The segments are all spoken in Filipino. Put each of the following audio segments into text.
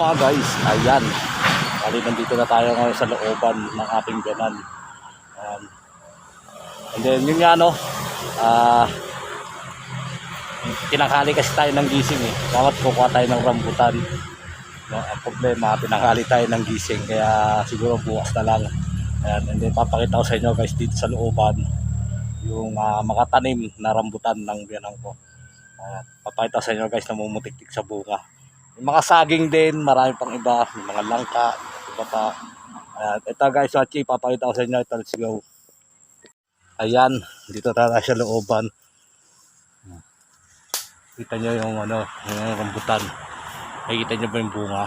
mga guys? Ayan. Bali, nandito na tayo ngayon sa looban ng ating ganan. Ayan. And then, yun nga, no? Ah... tinanghali kasi tayo ng gising eh. Dapat kukuha tayo ng rambutan. No, ang problema, tinanghali tayo ng gising. Kaya siguro bukas na lang. Ayan. And then, papakita ko sa inyo guys dito sa looban yung ah, makatanim na rambutan ng biyanang ko. Ayan. Papakita sa inyo guys na mumutik-tik sa bunga. Yung mga saging din, marami pang iba. Yung mga langka, iba pa. Ayan. Ito guys, Wachi, papakita ko sa inyo. Ito, let's go. Ayan, dito tayo sa looban. Kita nyo yung ano, yung rambutan. Nakikita nyo ba yung bunga?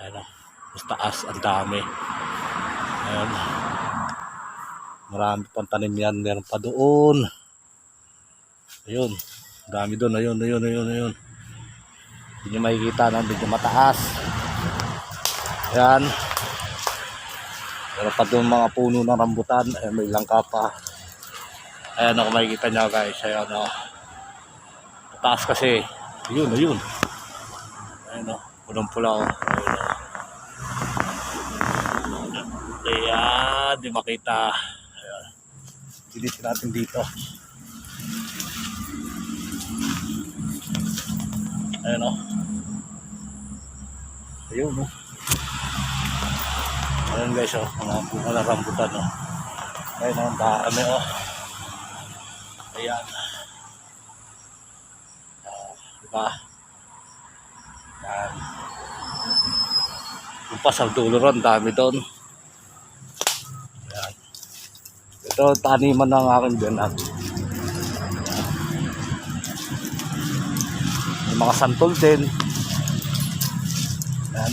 Ayan o. Mas taas, ang dami. Ayan. Marami pang tanim yan. Meron pa doon. Ayun. Dami doon. Ayun, ayun, ayun, ayun. Hindi nyo makikita na medyo mataas. Ayan. Meron pa doon mga puno ng rambutan. Ayan, may langka pa. Ayan ako makikita nyo guys. Ayan o. Taas kasi. Ayun, ayun. Ayan o. Pulang-pula o. Ayun o. Ayan, di makita. Ayan. Dilitin natin dito. Ayan o. Ayun o. Ayan guys o. Mga bunga na rambutan o. Ayan o, ang dami o. Ayan. Ah, diba? Ayan. Pa sa dulo ron, dami doon. Ayan. Ito, taniman ng aking biyanan. May mga santol din. Ayan.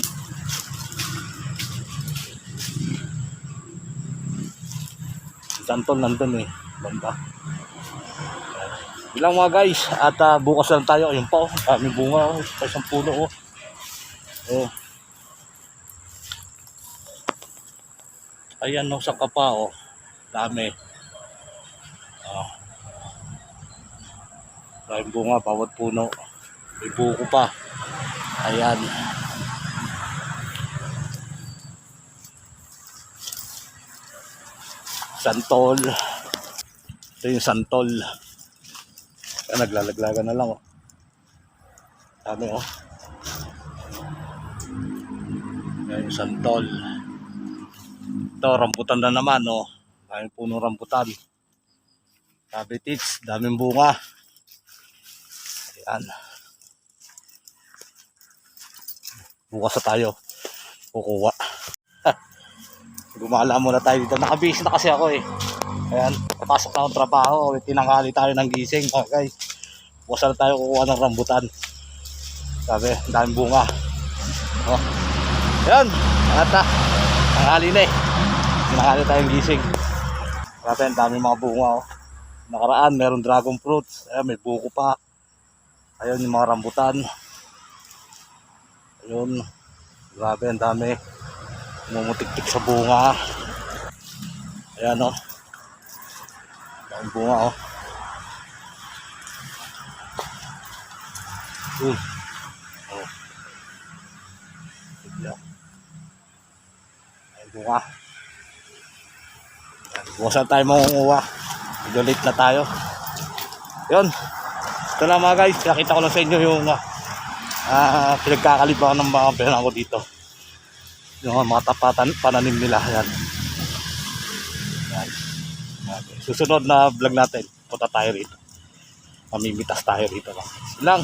Santol nandun eh. Banda. Ayan. Ilang mga guys. At ah, bukas lang tayo. Ayun pa oh. Dami bunga oh. Sa isang puno oh. Oh. Ayan no, sa kapa oh. Dami. Oh. Daming bunga, bawat puno. May buko pa. Ayan. Santol. Ito yung santol. Ayan, naglalaglagan na lang oh. Dami oh. Ayan yung santol. Ito, rambutan na naman, oh. Daming puno rambutan. Cabitits, daming bunga. Ayan. Bukas na tayo. Kukuha. Gumala muna tayo dito. Nakabihis na kasi ako eh. Ayan, papasok na akong trabaho. Tinanghali tayo ng gising. Okay. Bukas na tayo kukuha ng rambutan. Sabi, daming bunga. Oh. Ayan, angat na. Tanghali na eh. Tinanghali tayong gising. Grabe, ang dami mga bunga oh. Nakaraan, meron dragon fruits. Ayan, may buko pa. Ayun, yung mga rambutan. Ayun. Grabe, ang dami. Mumutik-tik sa bunga. Ayan oh. Ang bunga oh. Uy. Oh. Bigla. Ang bunga. Bukas na tayo mangunguha. Medyo na tayo. Yun. Ito lang mga guys. Nakita ko lang sa inyo yung uh, uh, pinagkakalibangan ng mga pera ko dito. Yung mga tapatan, pananim nila. Yan. Yan. Okay. Susunod na vlog natin. Punta tayo rito. Mamimitas tayo rito lang. Lang.